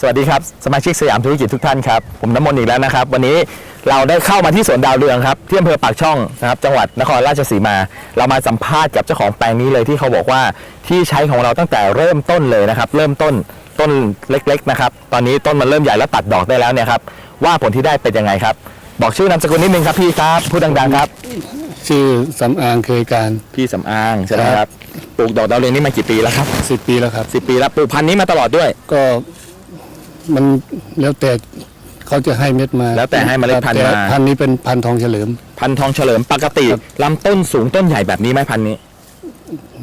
สวัสดีครับ สมาชิกสยามธุรกิจทุกท่านครับ ผมน้ำมนต์อีกแล้วนะครับ วันนี้เราได้เข้ามาที่สวนดาวเรืองครับ ที่อำเภอปากช่องนะครับ จังหวัดนครราชสีมา เรามาสัมภาษณ์กับเจ้าของแปลงนี้เลยที่เขาบอกว่าที่ใช้ของเราตั้งแต่เริ่มต้นเลยนะครับ เริ่มต้นต้นเล็กๆนะครับ ตอนนี้ต้นมันเริ่มใหญ่แล้วตัดดอกได้แล้วเนี่ยครับ ว่าผลที่ได้เป็นยังไงครับ บอกชื่อนามสกุลนิดนึงครับพี่ครับ พูดดังๆครับ ชื่อสำอางเคยการ พี่สำอางใช่ไหมครับ ปลูกดอกดาวเรืองนี่มากี่ปีแล้วครับสิบปีแล้วครับ สิปีแล้วปลูกพันธุ์นี้มาตลอดด้วย ก็ มันแล้วแต่เขาจะให้เม็ดมาแล้วแต่ให้เมล็ดพันธุ์แต่มาพันธุ์นี้เป็นพันธุ์ทองเฉลิม พันธุ์ทองเฉลิมปกติครับ ลำต้นสูงต้นใหญ่แบบนี้ไหมพันธุ์นี้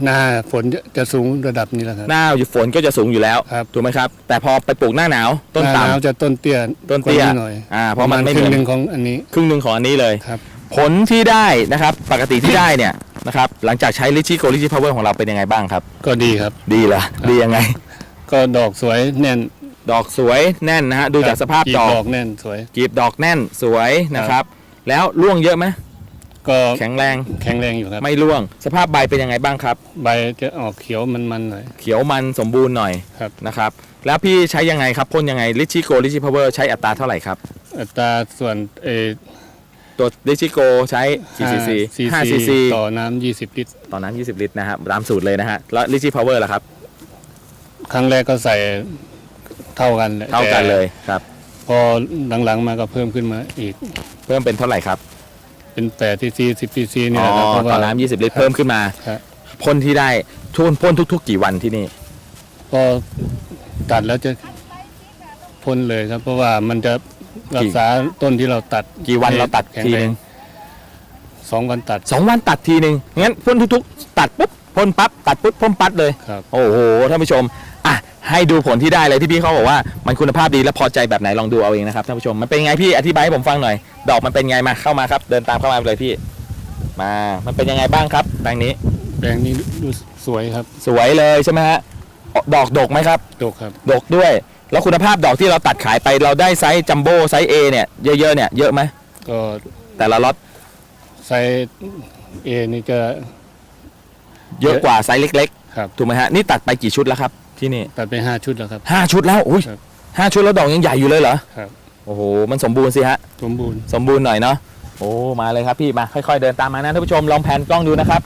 หน้าฝนจะจะสูงระดับนี้แหละครับ หน้าอยู่ฝนก็จะสูงอยู่แล้วครับ ถูกไหมครับ แต่พอไปปลูกหน้าหนาว ต้นหน้าหนาวต่ำ จะต้นเตี้ยต้นเตี้ยกว่าหน่อยอ่าเพราะมันไม่ครึ่เหมือนงหนึ่งของอันนี้ครึ่งหนึ่งของอันนี้เลย ครับ ผลที่ได้นะครับ ปกติที่ได้เนี่ยนะครับหลังจากใช้ลิชิโกลิชิพาวเวอร์ของเราเป็นยังไงบ้างครับ ก็ดีครับ ดีเหรอดียังไง ก็ดอกสวยแน่น ดอกสวยแน่นนะฮะดูจากสภาพกีบดอกดอก แน่นสวยกีบดอกแน่นสวยนะครับ แล้วร่วงเยอะไหมก็แข็งแรงแข็งแรงอยู่ครับ ไม่ร่วง สภาพใบเป็นยังไงบ้างครับ ใบจะออกเขียวมันๆหน่อย เขียวมันสมบูรณ์หน่อยครับนะครับ แล้วพี่ใช้ยังไงครับพ่นยังไงลิชิโกลิชิพาวเวอร์ใช้อัตราเท่าไหร่ครับ อัตราส่วนเออตัวลิชิโกใช้กี่ซีซีซีห้าซีซีซีต่อน้ำยี่สิบลิตร ต่อน้ำ20 ลิตรนะครับตามสูตรเลยนะฮะแล้วลิชิพาวเวอร์ล่ะครับ ครั้งแรกก็ใส่ เท่ากันแหละเท่ากันแต่เลยครับพอหลังๆมาก็เพิ่มขึ้นมาอีก เพิ่มเป็นเท่าไหร่ครับเป็นแปดซีซีสิบซีซีเนี่อ๋ยอนะครับเพราะต่ว่าอน้ำ20 ลิตรเพิ่มขึ้นมาครับ พ่นที่ได้ช่วงพ่นทุก ๆ กี่วันที่นี่ ก็ตัดแล้วจะพ่นเลยครับ เพราะว่ามันจะรักษาต้นที่เราตัดกี่วันเราตัดแข็งทีแรนึงงสองวันตัด สองวันตัดทีนึงงั้นพ่นทุก ๆ ตัดปุ๊บพ่นปั๊บตัดปุ๊บพ่นปั๊บเลย ครับ โอ้โหท่านผู้ชมอะ ให้ดูผลที่ได้เลยที่พี่เขาบอกว่ามันคุณภาพดีและพอใจแบบไหนลองดูเอาเองนะครับท่านผู้ชมมันเป็นไงพี่อธิบายให้ผมฟังหน่อย ดอกมันเป็นไงมาเข้ามาครับ เดินตามเข้ามาเลยพี่ มา มันเป็นยังไงบ้างครับแปลงนี้ แปลงนี้ดูสวยครับสวยเลยใช่ไหมฮะดอกดกไหมครับ ดกครับ ดกด้วย แล้วคุณภาพดอกที่เราตัดขายไปเราได้ไซส์จัมโบ้ไซส์ A เนี่ยเยอะๆเนี่ยเยอะไหมก็แต่ละล็อตไซส์เอนี่จะเยอะกว่าไซส์เล็กครับๆถูกไหมฮะนี่ตัดไปกี่ชุดแล้วครับ ที่นี่ตัดไปห้าชุดแล้วครับ ห้าชุดแล้วอุ้ยครับห้าชุดแล้วดอกยังใหญ่อยู่เลยเหรอครับ โอ้โหมันสมบูรณ์สิฮะ สมบูรณ์ สมบูรณ์หน่อยเนาะ โอ้ มาเลยครับพี่มาค่อยๆเดินตามมานะท่านผู้ชมลองแผนกล้องดูนะครับ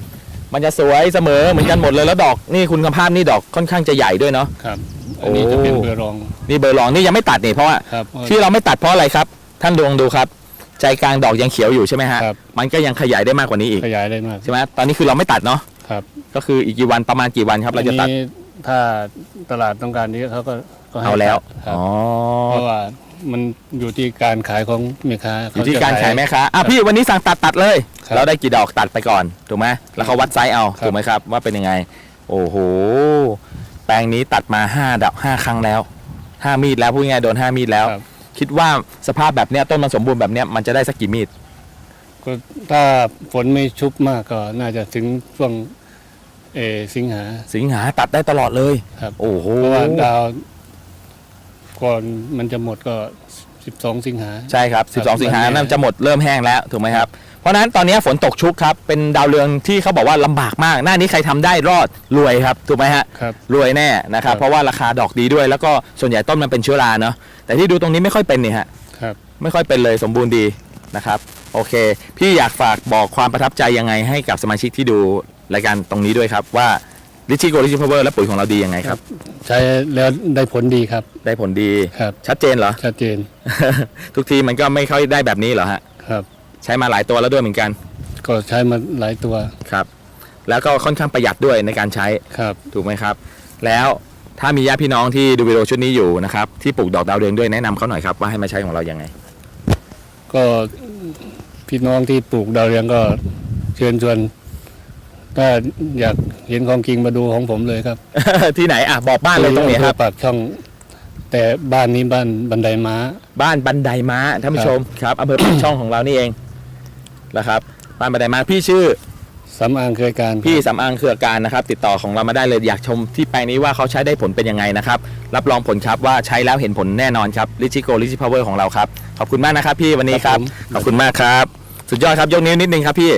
มันจะสวยเสมอเหมือนกันหมดเลยแล้วดอกนี่คุณภาพนี่ดอกค่อนข้างจะใหญ่ด้วยเนาะ ครับ อันนี้จะเป็นโอ้ เบอร์รองนี่เบอร์รองนี่ยังไม่ตัดนี่เพราะว่าครับที่เราไม่ตัดเพราะอะไรครับ ท่านดวงดูครับ ใจกลางดอกยังเขียวอยู่ใช่ไหมฮะ ครับ มันก็ยังขยายได้มากกว่านี้อีกขยายได้มาก ใช่ไหมตอนนี้คือเราไม่ตัดเนาะ ครับก็คืออีกกี่วันประมาณกี่วันครับเราจะตัด อันนี้ ถ้าตลาดต้องการนี้เขาก็ก็ให้เอาแล้วตัดครับอ๋อ เพราะว่ามันอยู่ที่การขายของแม่ค้าอยู่ที่การขายแม่ค้าอะพี่วันนี้สั่งตัดตัดเลย ครับเราได้กี่ดอกตัดไปก่อนถูกไหมแล้วเขาวัดไซส์เอาครับถูกไหมครับ ว่าเป็นยังไง โอ้โห แปลงนี้ตัดมาห้าดอกห้าครั้งแล้วห้ามีดแล้วพูดง่ายๆโดนห้ามีดแล้ว ครับคิดว่าสภาพแบบเนี้ยต้นมันสมบูรณ์แบบเนี้ยมันจะได้สักกี่มีดก็ถ้าฝนไม่ชุบมากก็น่าจะถึงช่วง เออสิงหาสิงหาตัดได้ตลอดเลย ครับโอ้โหเพราะว่าดาว ก่อนมันจะหมดก็สิบสองสิงหา ใช่ครับครับ12 สิงหาวันนี้นั่นจะหมดเริ่มแห้งแล้วถูกไหมครับ เพราะฉะนั้นตอนนี้ฝนตกชุกครับ เป็นดาวเรืองที่เขาบอกว่าลำบากมาก หน้านี้ใครทำได้รอดรวยครับถูกไหมฮะ ครับ รวยแน่นะครับ ครับ เพราะว่าราคาดอกดีด้วย แล้วก็ส่วนใหญ่ต้นมันเป็นเชื้อราเนาะแต่ที่ดูตรงนี้ไม่ค่อยเป็นนี่ฮะ ครับ ไม่ค่อยเป็นเลยสมบูรณ์ดีนะครับ โอเค พี่อยากฝากบอกความประทับใจยังไงให้กับสมาชิกที่ดู รายการตรงนี้ด้วยครับว่าลิชิโกลิชิพาวเวอร์และปุ๋ยของเราดียังไงครับ ใช้แล้วได้ผลดีครับ ได้ผลดีครับ ชัดเจนเหรอ ชัดเจน ทุกทีมันก็ไม่ค่อยได้แบบนี้เหรอฮะครับ ใช้มาหลายตัวแล้วด้วยเหมือนกัน ก็ใช้มาหลายตัวครับ แล้วก็ค่อนข้างประหยัดด้วยในการใช้ครับถูกไหมครับ แล้วถ้ามีญาติพี่น้องที่ดูวิดีโอชุดนี้อยู่นะครับที่ปลูกดอกดาวเรืองด้วยแนะนำเขาหน่อยครับว่าให้มาใช้ของเรายังไง ก็พี่น้องที่ปลูกดาวเรืองก็เชิญชวน ถ้าอยากเห็นของจริงมาดูของผมเลยครับที่ไหนอะบอกบ้านเลยตรงนี้ครับปากช่อง แต่บ้านนี้บ้านบันไดม้า บ้านบันไดม้าท่านผู้ชมครับอำเภอปากช่องของเรานี่เองนะครับบ้านบันไดม้าพี่ชื่อสำอางเคยการพี่สำอางเครือการนะครับ ติดต่อของเรามาได้เลยอยากชมที่แปลงนี้ว่าเขาใช้ได้ผลเป็นยังไงนะครับ รับรองผลครับว่าใช้แล้วเห็นผลแน่นอนครับลิชิโกลิชิพาวเวอร์ของเราครับ ขอบคุณมากนะครับพี่วันนี้ครับ ขอบคุณมากครับ สุดยอดครับยกนิ้วนิดนึงครับพี่